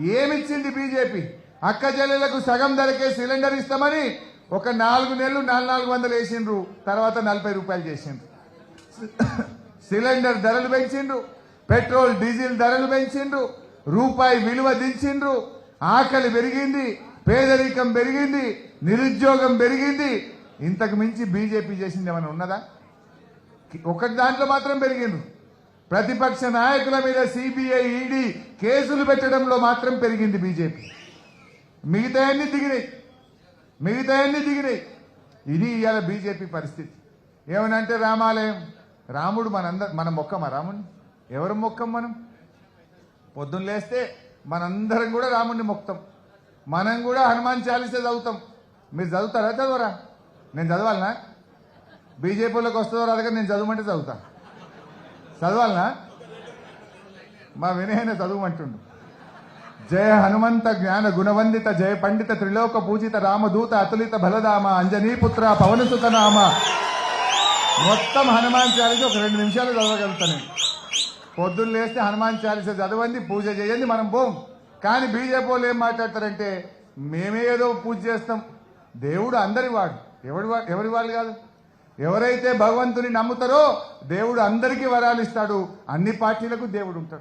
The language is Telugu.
ఏమిచ్చింది బీజేపీ? అక్క చెల్లెలకు సగం ధరకే సిలిండర్ ఇస్తామని ఒక నాలుగు నెలలు నాలుగు నాలుగు వందలు వేసిండ్రు. తర్వాత నలభై రూపాయలు చేసిండ్రు. సిలిండర్ ధరలు పెంచిండ్రు. పెట్రోల్ డీజిల్ ధరలు పెంచిండ్రు. రూపాయి విలువ దించిండ్రు. ఆకలి పెరిగింది పేదరికం పెరిగింది నిరుద్యోగం పెరిగింది. ఇంతకు మించి బీజేపీ చేసింది ఏమైనా ఉన్నదా? ఒకటి దాంట్లో మాత్రం పెరిగిండ్రు. ప్రతిపక్ష నాయకుల మీద సిబిఐ ఈడీ కేసులు పెట్టడంలో మాత్రం పెరిగింది బీజేపీ మిగతా అన్ని దిగినాయి. మిగతా అన్ని దిగినాయి. ఇది ఇవాళ బీజేపీ పరిస్థితి. ఏమనంటే రామాలయం? రాముడు మనందరం మన మొక్కమా రాముడిని ఎవరు మొక్కం మనం? పొద్దున్న లేస్తే మనందరం కూడా రాముడిని మొక్తాం మనం కూడా హనుమాన్ చాలీసే చదువుతాం. మీరు చదువుతారా చదవరా? నేను చదవాలనా? బీజేపీలోకి వస్తుందో రాదు నేను చదవమంటే చదువుతా. చదవాలనా? మా వినయన చదవమంటుండు. జయ హనుమంత జ్ఞాన గుణవందిత జయ పండిత త్రిలోక పూజిత రామదూత అతులిత బలదామ అంజనీపుత్ర పవనసుత నామ. మొత్తం హనుమాన్ చాలీస ఒక రెండు నిమిషాలు చదవగలుగుతాను పొద్దున్న లేస్తే హనుమాన్ చాలీస చదవండి పూజ చేయండి మనం పోం. కానీ బీజేపీ వాళ్ళు ఏం మాట్లాడతారంటే మేమే ఏదో పూజ చేస్తాం. దేవుడు అందరి వాడు ఎవడి వాడు ఎవరి వాళ్ళు కాదు? ఎవరైతే భగవంతుని నమ్ముతారో దేవుడు అందరికీ వరాలు ఇస్తాడు. అన్ని పార్టీలకు దేవుడు ఉంటాడు.